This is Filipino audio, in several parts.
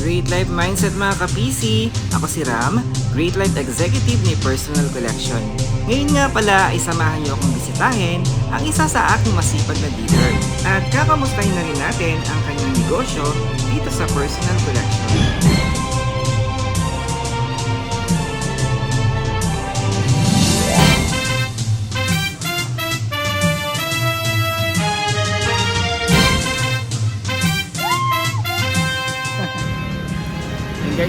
Great Life Mindset mga ka-PC! Ako si Ram, Great Life Executive ni Personal Collection. Ngayon nga pala ay samahan niyo akong bisitahin ang isa sa aking masipag na dealer. At kakamustahin na rin natin ang kanyang negosyo dito sa Personal Collection.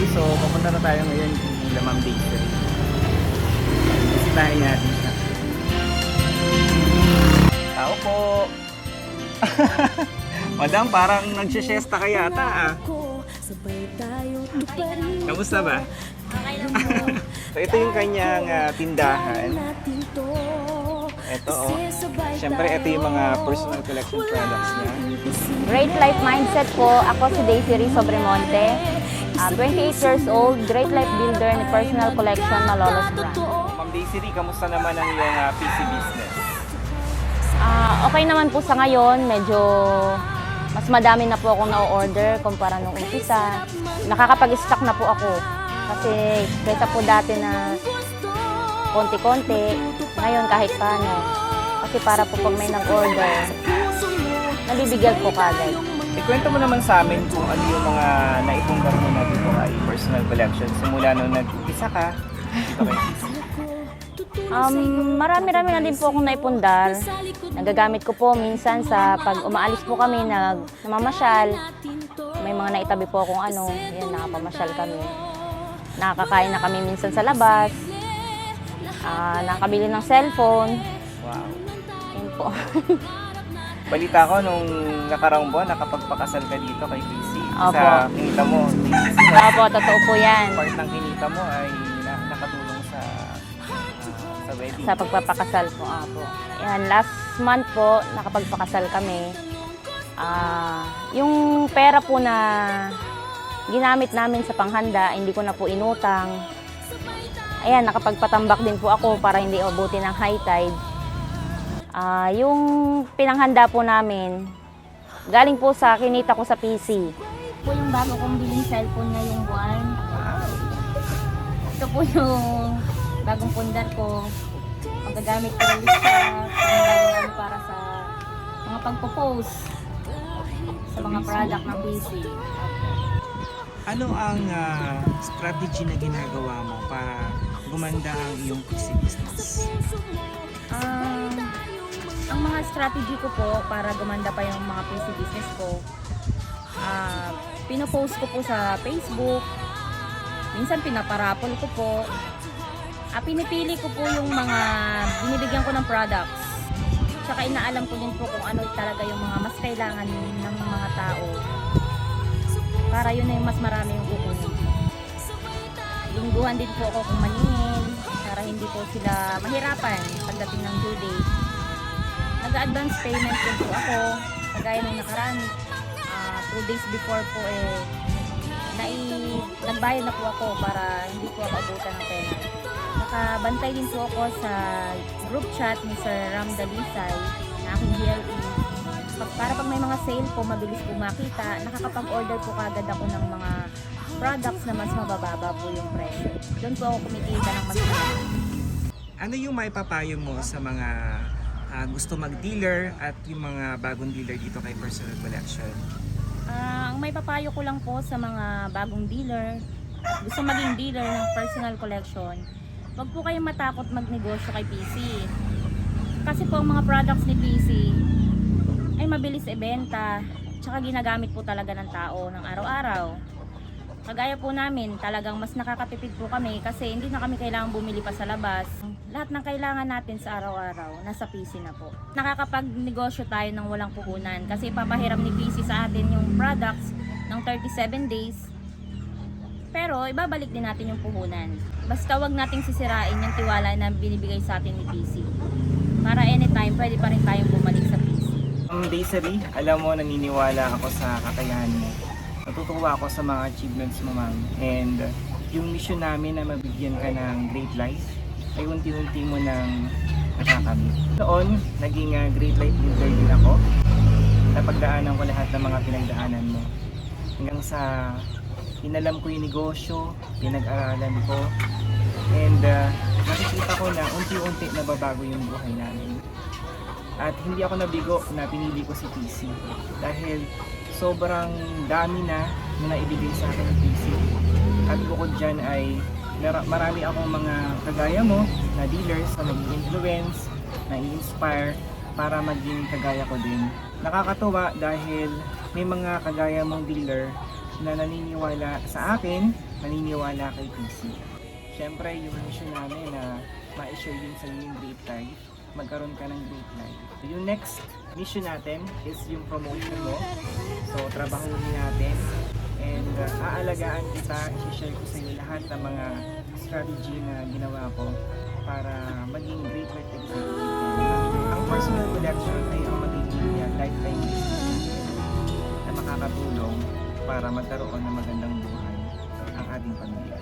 Guys, so pupunta na tayo ngayon kay Lamang Bakery. Bisitahin natin siya. Tao po! Madam, parang nagsisiesta ka yata ah. Kamusta ba? So ito yung kanyang ah, tindahan. Ito oh. Siyempre ito yung mga personal collection products niya. Great Life Mindset po. Ako si Daisy Rizzo Bremonte. Ah, 28 years old, Great Life Builder ni Personal Collection Malolos Brand. Ma'am Daisy, kamusta naman ang iyong ah, PC business? Ah, okay naman po sa ngayon, medyo mas madami na po akong na-order kumpara nung umpisa. Nakakapag-stock na po ako. Kasi kaysa po dati na konti-konti, ngayon kahit paano. Kasi para po pag may nag-order, nabibigyan po kagad. Ikwento mo naman sa amin kung ano yung mga naitunggal mo na dito kay personal collection simula nung nag-isa ka dito kay. Um, marami-rami na din po akong naipundar. Nagagamit ko po minsan sa pag umaalis po kami, nag, namamasyal. May mga naitabi po akong ano, yan, nakapamasyal kami. Nakakain na kami minsan sa labas. Ah, nakakabili ng cellphone. Wow. Yun po. Balita ko nung nakaraang buwan nakapagpakasal ka dito kay PC. Opo. Sa kinita mo, Opo, totoo po yan. part ng kinita mo ay na, nakatulong sa ah, sa wedding. Sa pagpapakasal po, apo. Yan, last month po, nakapagpakasal kami. Ah, yung pera po na ginamit namin sa panghanda, hindi ko na po inutang. Ayan, nakapagpatambak din po ako para hindi abutin ng high tide. Ah, yung pinanghanda po namin, galing po sa kinita ko sa PC. Po yung bago kong biling cellphone ngayong buwan. Ito po yung bagong pundar ko. Magagamit ko rin sa pangbago namin para sa mga pagpo-post sa mga product ng PC. Ano ang ah, strategy na ginagawa mo para gumanda ang iyong PC business? Um, ang mga strategy ko po para gumanda pa yung mga PC business ko, ah pinopost ko po sa Facebook, minsan pinaparapol ko po, ah pinipili ko po yung mga binibigyan ko ng products. Tsaka inaalam ko din po kung ano talaga yung mga mas kailangan ng mga tao para yun na yung mas marami yung kukunin. Lingguhan din po ako kung maningin para hindi po sila mahirapan pagdating ng due date. Nag-advance payment din po ako. Kagaya nung nakaraan, ah, two days before po eh, nai, nagbayad na po ako para hindi po ako abutan ng pera. Nakabantay din po ako sa group chat ni Sir Ram Dalisay na aking GLE. Para pag may mga sale po, mabilis po makita, nakakapag-order po kagad ako ng mga products na mas mabababa po yung presyo. Doon po ako kumikita ng mas malaki. Ano yung maipapayo mo sa mga ah, gusto mag-dealer at yung mga bagong dealer dito kay Personal Collection? Ah, ang may papayo ko lang po sa mga bagong dealer gusto maging dealer ng personal collection, wag po kayong matakot magnegosyo kay PC. Kasi po ang mga products ni PC ay mabilis ibenta, tsaka ginagamit po talaga ng tao ng araw-araw. Kagaya po namin, talagang mas nakakatipid po kami kasi hindi na kami kailangan bumili pa sa labas. Lahat ng kailangan natin sa araw-araw, nasa PC na po. Nakakapag-negosyo tayo ng walang puhunan kasi ipapahiram ni PC sa atin yung products ng 37 days. Pero ibabalik din natin yung puhunan. Basta wag nating sisirain yung tiwala na binibigay sa atin ni PC. Para anytime, pwede pa rin tayong bumalik sa PC. Ang Daisy, alam mo, naniniwala ako sa kakayahan mo. Natutuwa ako sa mga achievements mo, ma'am. And yung mission namin na mabigyan ka ng great life ay unti-unti mo nang nakakamit. Noon, naging uh, great life builder din ako. Napagdaanan ko lahat ng mga pinagdaanan mo. Hanggang sa inalam ko yung negosyo, pinag-aralan ko, and uh, nakikita ko na unti-unti nababago yung buhay namin. At hindi ako nabigo na pinili ko si PC dahil sobrang dami na na naibigay sa akin ng PC. At bukod dyan ay mara- marami akong mga kagaya mo na dealers na nag-influence, na inspire para maging kagaya ko din. Nakakatuwa dahil may mga kagaya mong dealer na naniniwala sa akin, naniniwala kay PC. Siyempre, yung mission namin na ma-share din sa yung great life, magkaroon ka ng great life. Yung next mission natin is yung promotion mo. So, trabahuin natin and uh, aalagaan kita, i-share ko sa iyo lahat ng mga strategy na ginawa ko para maging great life executive. Ang personal collection ay ang magiging uh, lifetime na makakatulong para magkaroon ng magandang buhay ang ating pamilya.